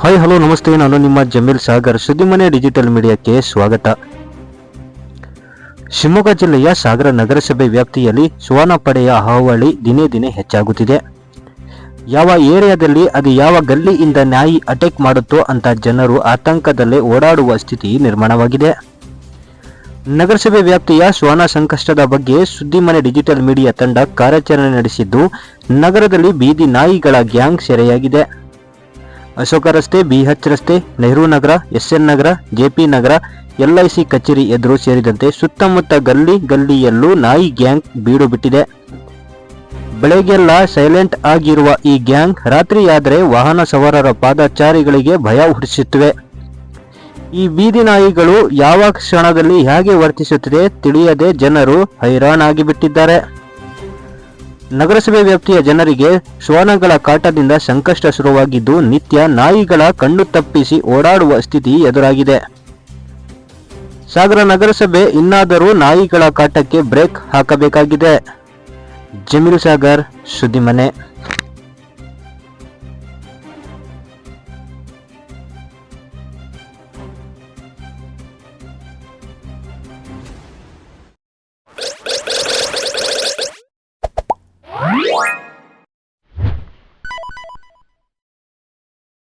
Hi hello ನಮಸ್ತೆ. ನಾನು ನಿಮ್ಮ ಜಮೀಲ್ ಸಾಗರ್. ಸುದ್ದಿಮನೆ ಡಿಜಿಟಲ್ ಮೀಡಿಯಾಕ್ಕೆ ಸ್ವಾಗತ. ಶಿವಮೊಗ್ಗ ಜಿಲ್ಲೆಯ ಸಾಗರ ನಗರಸಭೆ ವ್ಯಾಪ್ತಿಯಲ್ಲಿ ಶ್ವಾನ ಪಡೆಯ ಹಾವಳಿ ದಿನೇ ದಿನೇ ಹೆಚ್ಚಾಗುತ್ತಿದೆ. ಯಾವ ಏರಿಯಾದಲ್ಲಿ ಅದು ಯಾವ ಗಲ್ಲಿಯಿಂದ ನಾಯಿ ಅಟ್ಯಾಕ್ ಮಾಡುತ್ತೋ ಅಂತ ಜನರು ಆತಂಕದಲ್ಲೇ ಓಡಾಡುವ ಸ್ಥಿತಿ ನಿರ್ಮಾಣವಾಗಿದೆ. ನಗರಸಭೆ ವ್ಯಾಪ್ತಿಯ ಶ್ವಾನ ಸಂಕಷ್ಟದ ಬಗ್ಗೆ ಸುದ್ದಿಮನೆ ಡಿಜಿಟಲ್ ಮೀಡಿಯಾ ತಂಡ ಕಾರ್ಯಾಚರಣೆ ನಡೆಸಿದ್ದು, ನಗರದಲ್ಲಿ ಬೀದಿ ನಾಯಿಗಳ ಗ್ಯಾಂಗ್ ಸೆರೆಯಾಗಿದೆ. ಅಶೋಕ ರಸ್ತೆ ಬಿಎಚ್ ರಸ್ತೆ, Nehru Nagar SN Nagar JP Nagar LIC ಕಚೇರಿ ಎದುರು ಸೇರಿದಂತೆ ಸುತ್ತಮುತ್ತ ಗಲ್ಲಿ ಗಲ್ಲಿಯಲ್ಲೂ ನಾಯಿ ಗ್ಯಾಂಗ್ ಬೀಡು ಬಿಟ್ಟಿದೆ. ಬೆಳಗ್ಗೆಲ್ಲ ಸೈಲೆಂಟ್ ಆಗಿರುವ ಈ ಗ್ಯಾಂಗ್ ರಾತ್ರಿಯಾದರೆ ವಾಹನ ಸವಾರರ ಪಾದಚಾರಿಗಳಿಗೆ ಭಯ ಹುಟ್ಟಿಸುತ್ತಿವೆ. ಈ ಬೀದಿ ನಾಯಿಗಳು ಯಾವ ಕ್ಷಣದಲ್ಲಿ ಹೇಗೆ ವರ್ತಿಸುತ್ತಿದೆ ತಿಳಿಯದೆ ಜನರು ಹೈರಾಣಾಗಿ ಬಿಟ್ಟಿದ್ದಾರೆ ನಗರಸಭೆ ವ್ಯಾಪ್ತಿಯ ಜನರಿಗೆ ಶ್ವಾನಗಳ ಕಾಟದಿಂದ ಸಂಕಷ್ಟ ಶುರುವಾಗಿದ್ದು ನಿತ್ಯ ನಾಯಿಗಳ ಕಣ್ಣು ತಪ್ಪಿಸಿ ಓಡಾಡುವ ಸ್ಥಿತಿ ಎದುರಾಗಿದೆ. ಸಾಗರ ನಗರಸಭೆ ಇನ್ನಾದರೂ ನಾಯಿಗಳ ಕಾಟಕ್ಕೆ ಬ್ರೇಕ್ ಹಾಕಬೇಕಾಗಿದೆ. ಜಮೀರು ಸಾಗರ್, ಸುದ್ದಿಮನೆ. What?